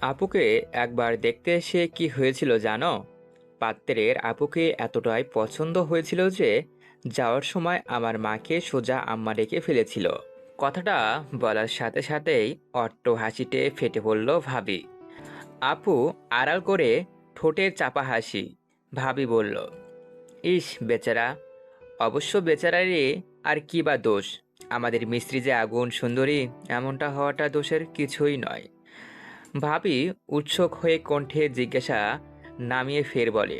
আপুকে একবার দেখতে এসে কি হয়েছিল জানো? পাত্রের আপুকে এতটাই পছন্দ হয়েছিল যে যাওয়ার সময় আমার মাকে সোজা আম্মা ডেকে ফেলেছিল। কথাটা বলার সাথে সাথেই অট্ট হাসিতে ফেটে পড়ল ভাবি। আপু আড়াল করে ঠোঁটের চাপা হাসি। ভাবি বলল, ইস বেচারা, অবশ্য বেচারারই আর কি বা দোষ? আমাদের মিস্ত্রি যে আগুন সুন্দরী, এমনটা হওয়াটা দোষের কিছুই নয়। ভাবি উৎসুক হয়ে কণ্ঠে জিজ্ঞাসা নামিয়ে ফের বলে,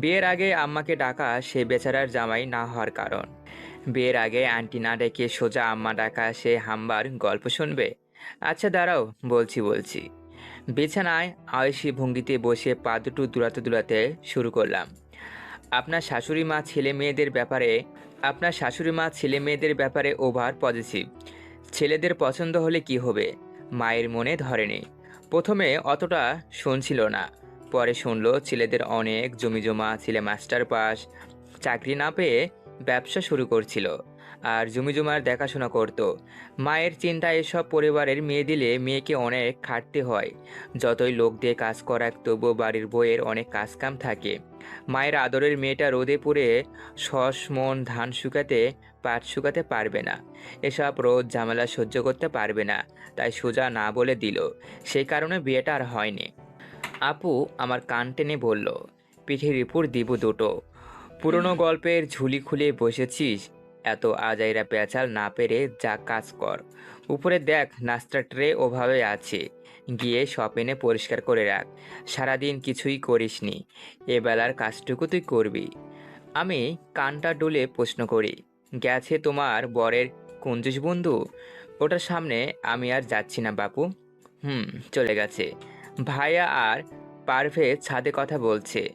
বিয়ের আগে আম্মাকে ডাকা সে বেচারার জামাই না হওয়ার কারণ। বিয়ের আগে আন্টি না ডেকে সোজা আম্মা ডাকা সে হাম্বার গল্প শুনবে? আচ্ছা দাঁড়াও, বলছি বলছি। বিছানায় আয়েসি ভঙ্গিতে বসে পা দুটো দুলাতে দুলাতে শুরু করলাম, আপনার শাশুড়ি মা ছেলে মেয়েদের ব্যাপারে, আপনার শাশুড়ি মা ছেলে মেয়েদের ব্যাপারে ওভার পজিটিভ ছেলেদের পছন্দ হলে কি হবে? মায়ের মনে ধরেনি। প্রথমে অতটা শুনছিল না। পরে শুনল ছেলেদের অনেক জমিজমা, ছেলে মাস্টার পাস, চাকরি না পেয়ে ব্যবসা শুরু করছিল। আর জমি জমার দেখাশোনা করত। মায়ের চিন্তা এসব পরিবারের মেয়ে দিলে মেয়েকে অনেক খাটতে হয়। যতই লোক দিয়ে কাজ করাক, তবুও বাড়ির বইয়ের অনেক কাজকাম থাকে। মায়ের আদরের মেয়েটা রোদে পুড়ে শস মন, ধান শুকাতে, পাট শুকাতে পারবে না। এসব রোদ, ঝামেলা সহ্য করতে পারবে না, তাই সোজা না বলে দিল। সেই কারণে বিয়েটা আর হয়নি। আপু আমার কান টেনে বলল, পিঠের উপর দিব দুটো। পুরনো গল্পের ঝুলি খুলে বসেছিস এত আজাইরা পেঁচাল না পেরে যা কাজ কর। উপরে দেখ, নাস্তা ট্রে ওভাবে আছে। গিয়ে এনে পরিষ্কার করে রাখ। সারাদিন কিছুই করিসনি এবেলার কাজটুকু তুই করবি। আমি কানটা ডুলে প্রশ্ন করি, গেছে তোমার বরের কুঞ্জুস বন্ধু? ওটার সামনে আমি আর যাচ্ছি না বাপু। হুম, চলে গেছে। ভাইয়া আর পারভেজ ছাদে কথা বলছে।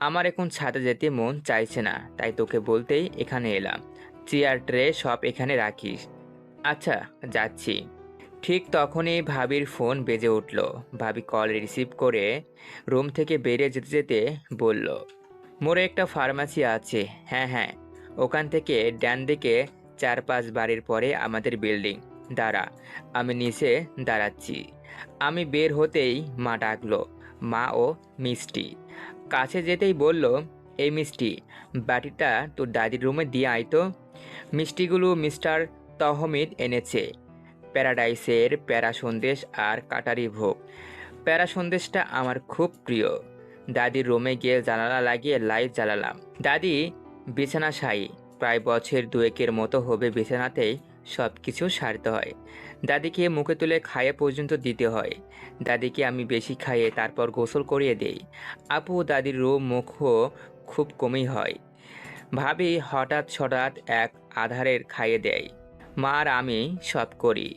আমার এখন ছাদে যেতে মন চাইছে না, তাই তোকে বলতেই এখানে এলাম। চেয়ার ট্রে সব এখানে রাখিস। আচ্ছা যাচ্ছি। ঠিক তখনই ভাবির ফোন বেজে উঠল। ভাবি কল রিসিভ করে রুম থেকে বেরিয়ে যেতে যেতে বলল, মোড়ে একটা ফার্মাসি আছে। হ্যাঁ হ্যাঁ। ওখান থেকে ডান দিকে চার পাঁচ বাড়ির পরে আমাদের বিল্ডিং। দাঁড়া, আমি নিচে দাঁড়াচ্ছি। আমি বের হতেই মা ডাকলো, মা ও মিষ্টি। কাছে যেতেই বলল, এই মিষ্টি, বাটিটা তোর দাদির রুমে দিয়ে আয় তো। মিষ্টিগুলো মিস্টার তহমিদ এনেছে। প্যারাডাইসের প্যারা সন্দেশ আর কাটারি ভোগ। প্যারা সন্দেশটা আমার খুব প্রিয়। দাদির রুমে গিয়ে জানালা লাগিয়ে লাইট জ্বালালাম। দাদি, বিছানা সাই প্রায় বছর দুয়েকের মতো হবে বিছানাতেই সব কিছু সারতে হয়। দাদিকে মুখে তুলে খাইয়ে পর্যন্ত দিতে হয়। দাদিকে আমি বেশি খাইয়ে তারপর গোসল করিয়ে দেই। আপু, দাদির রূপ মুখও খুব কমই হয়। ভাবি হঠাৎ হঠাৎ এক আধারের খাইয়ে দেয়। মার, আমি সব করি।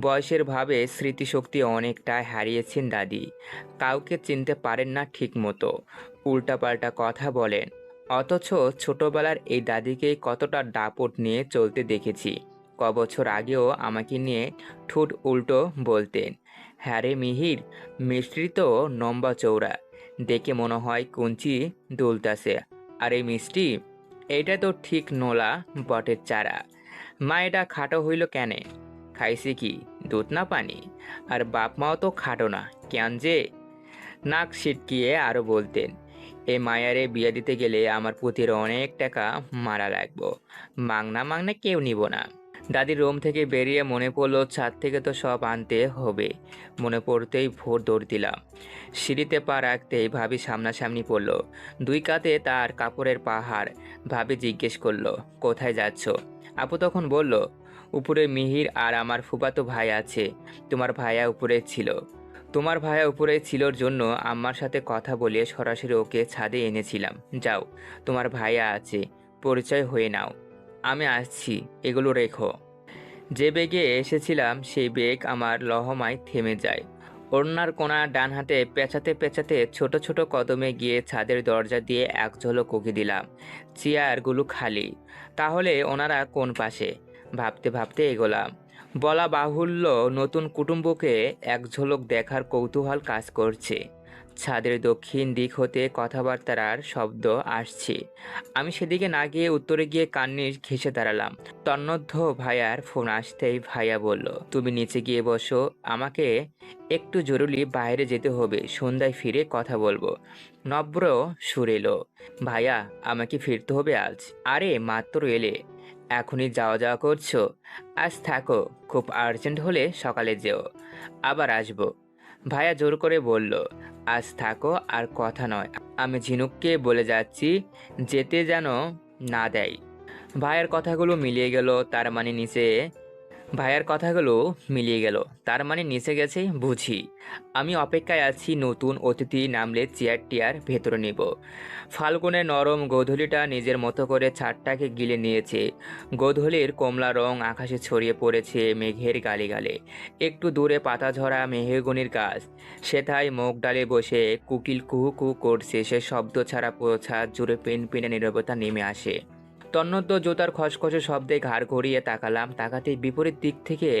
বয়সের ভাবে স্মৃতিশক্তি অনেকটা হারিয়েছেন দাদি। কাউকে চিনতে পারেন না ঠিক মতো উল্টাপাল্টা কথা বলেন। অথচ ছোটবেলার এই দাদিকে কতটা দাপট নিয়ে চলতে দেখেছি। ক বছর আগেও আমাকে নিয়ে ঠোঁট উল্টো বলতেন হ্যারে মিহির মিস্ত্রি তো নম্বা চৌড়া দেখে মনে হয় কুঞ্চি দুলতাছে। আর এই মিষ্টি এটা তো ঠিক নোলা, বটের চারা। মা, এটা খাটো হইল কেনে? খাইছি কি? দুধ না পানি? আর বাপ মাও তো খাটো না, কেন যে? নাক ছিটকিয়ে আরও বলতেন, এ মায়ারে বিয়ে দিতে গেলে আমার পুঁতির অনেক টাকা মারা লাগবো। মাংনা মাংনা কেউ নিব না। দাদির রুম থেকে বেরিয়ে মনে পড়ল, ছাদ থেকে তো সব আনতে হবে। মনে পড়তেই ভোর দৌড় দিলাম। সিঁড়িতে পা রাখতেই ভাবি সামনাসামনি পড়ল। দুই কাতে তার কাপড়ের পাহাড়, ভাবি জিজ্ঞেস করল, কোথায় যাচ্ছ? আপু তখন বলল, উপরে মিহির আর আমার ফুফাতো ভাই আছে। তোমার ভাইয়া উপরে ছিল। তোমার ভাইয়া উপরে ছিলর জন্য আম্মার সাথে কথা বলিয়ে সরাসরি ওকে ছাদে এনেছিলাম। যাও, তোমার ভাইয়া আছে। পরিচয় হয়ে নাও। আমি আসছি, এগুলো রেখো। যে বেগে এসেছিলাম, সেই বেগ আমার লহমায় থেমে যায়। ওড়নার কোনা ডান হাতে পেঁচাতে পেঁচাতে ছোট ছোট কদমে গিয়ে ছাদের দরজা দিয়ে এক ঝলক উকি দিলাম, চেয়ারগুলো খালি। তাহলে ওনারা কোন পাশে? ভাবতে ভাবতে এগোলাম। বলা বাহুল্য, নতুন কুটুম্বকে এক ঝলক দেখার কৌতূহল কাজ করছে। ছাদের দক্ষিণ দিক হতে কথাবার্তার শব্দ আসছে। আমি সেদিকে না গিয়ে উত্তরে গিয়ে কান্নি ঘেসে দাঁড়ালাম। তন্মধ্য ভাইয়ার ফোন আসতেই ভাইয়া বলল, তুমি নিচে গিয়ে বসো, আমাকে একটু জরুরি বাইরে যেতে হবে, সন্ধ্যায় ফিরে কথা বলব। নব্র সুর এলো, ভাইয়া, আমাকে ফিরতে হবে আজ। আরে, মাত্র এলে। এখনই যাওয়া যাওয়া করছ? আজ থাকো, খুব আর্জেন্ট হলে সকালে যেও। আবার আসব। ভাইয়া জোর করে বলল, আজ থাকো আর কথা নয়। আমি ঝিনুককে বলে যাচ্ছি, যেতে যেন না দেয়। ভাইয়ের কথাগুলো মিলিয়ে গেল তার মানে নিচে ভাইয়ের কথাগুলো মিলিয়ে গেল। তার মানে নিচে গেছে বুঝি। আমি অপেক্ষায় আছি নতুন অতিথি নামলে চেয়ার টিয়ার ভেতরে নিব। ফাল্গুনের নরম গোধূলিটা নিজের মতো করে ছাদটাকে গিলে নিয়েছে। গোধূলির কমলা রং আকাশে ছড়িয়ে পড়েছে মেঘের গালে গালে একটু দূরে পাতা ঝরা মেহেগুনির গাছ। সেথায় মুখ ডালে বসে কুকিল কুহু কুহু করছে। সে শব্দ ছাড়া পুরো ছাদ জুড়ে পেন পেনে নীরবতা নেমে আসে। তন্নত জোতার খসখসে শব্দে ঘাড় ঘুরিয়ে তাকালাম। তাকাতে বিপরীত দিক থেকে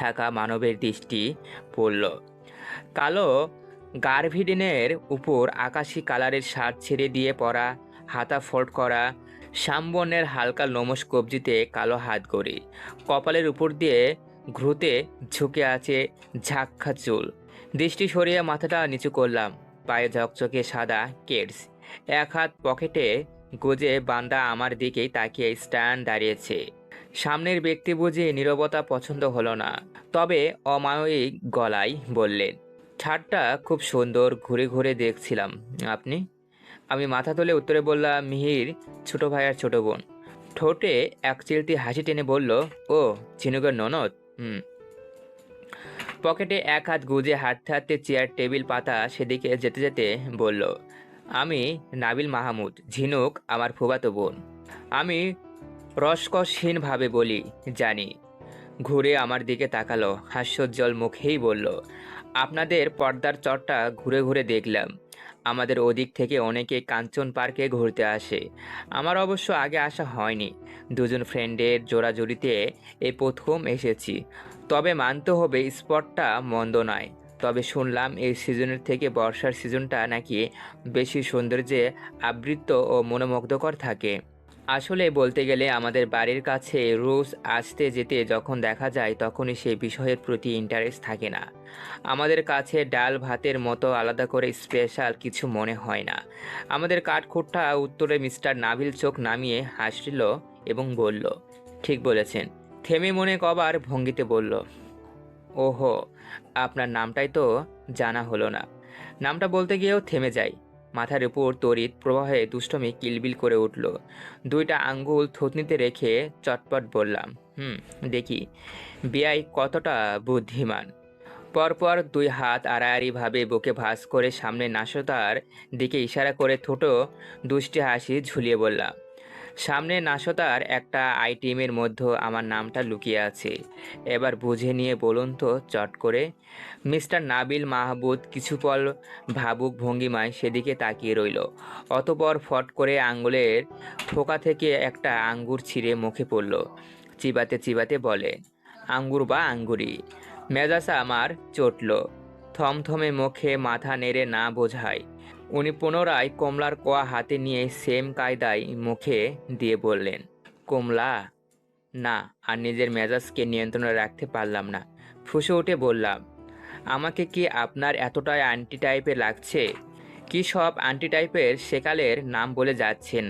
থাকা মানবের দৃষ্টি পড়ল। কালো গার্ভিডিনের উপর আকাশি কালারের শার্ট ছেড়ে দিয়ে পরা, হাতা ফোল্ড করা, শ্যামবর্ণের হালকা লোমস কবজিতে কালো হাত গড়ি, কপালের উপর দিয়ে ঘ্রুতে ঝুঁকে আছে ঝাঁকখা চুল। দৃষ্টি সরিয়ে মাথাটা নিচু করলাম, পায়ে ঝকঝকে সাদা কেডস, এক হাত পকেটে গুজে বান্দা আমার দিকেই তাকিয়ে স্ট্যান্ড দাঁড়িয়েছে। সামনের ব্যক্তি বুঝে নীরবতা পছন্দ হলো না। তবে অমায়িক গলায় বললেন ছাদটা খুব সুন্দর, ঘুরে ঘুরে দেখছিলাম। আপনি? আমি মাথা তুলে উত্তরে বললাম, মিহির, ছোট ভাইয়ার ছোট বোন। ঠোঁটে এক চিলতি হাসি টেনে বলল, ও ঝিনুকের ননদ? হুম। পকেটে এক হাত গুজে হাঁটতে হাঁটতে চেয়ার, টেবিল, পাতা সেদিকে যেতে যেতে বলল আমি নাবিল মাহমুদ, ঝিনুক আমার ফুবাতো বোন। আমি রসকসহীনভাবে বলি, জানি। ঘুরে আমার দিকে তাকালো, হাস্যোজ্জ্বল মুখেই বলল, আপনাদের পর্দার চটটা ঘুরে ঘুরে দেখলাম। আমাদের ওদিক থেকে অনেকে কাঞ্চন পার্কে ঘুরতে আসে। আমার অবশ্য আগে আসা হয়নি। দুজন ফ্রেন্ডের জোড়াজুড়িতে এই প্রথম এসেছি। তবে মানতে হবে স্পটটা মন্দ নয়। তবে শুনলাম এই সিজনের থেকে বর্ষার সিজনটা নাকি বেশি সৌন্দর্যে আবৃত ও মনোমুগ্ধকর থাকে। আসলে বলতে গেলে আমাদের বাড়ির কাছে রোজ আসতে যেতে যখন দেখা যায় তখনই সেই বিষয়ের প্রতি ইন্টারেস্ট থাকে না। আমাদের কাছে ডাল ভাতের মতো আলাদা করে স্পেশাল কিছু মনে হয় না। আমাদের কাঠখোট্টা উত্তরে মিস্টার নাভিল চোখ নামিয়ে হাসল এবং বলল, ঠিক বলেছেন। থেমে মনে কবার ভঙ্গিতে বলল, ওহো আপনার নামটাই তো জানা হলো না। নামটা বলতে গিয়েও থেমে যাই মাথার উপর তড়িৎ প্রবাহে দুষ্টমি কিলবিল করে উঠল। দুইটা আঙ্গুল থুতনিতে রেখে চটপট বললাম, হুম, দেখি। বিয়াই কতটা বুদ্ধিমান? পরপর দুই হাত আড়াআড়িভাবে বুকে ভাঁজ করে সামনে নাশতার দিকে ইশারা করে ছোটো দুষ্টি হাসি ঝুলিয়ে বললাম সামনে নাশতার একটা আইটেমের মধ্যে আমার নামটা লুকিয়ে আছে। এবার বুঝে নিয়ে বলুন তো, চট করে। মিস্টার নাবিল মাহবুদ কিছু পল ভাবুক ভঙ্গিমায় সেদিকে তাকিয়ে রইল। অতপর ফট করে আঙ্গুলের ফোকা থেকে একটা আঙ্গুর ছিঁড়ে মুখে পড়ল। চিবাতে চিবাতে বলে, আঙ্গুর বা আঙ্গুরি। মেজাজ আমার চটল। থমথমে মুখে মাথা নেড়ে না বোঝায়। উনি পুনরায় কমলার কোয়া হাতে নিয়ে সেম কায়দায় মুখে দিয়ে বললেন, কমলা, না, আর নিজের মেজাজকে নিয়ন্ত্রণে রাখতে পারলাম না। ফুসে উঠে বললাম, আমাকে কি আপনার এতটাই আন্টি টাইপের লাগছে? কি সব আন্টি টাইপের সেকালের নাম বলে যাচ্ছেন?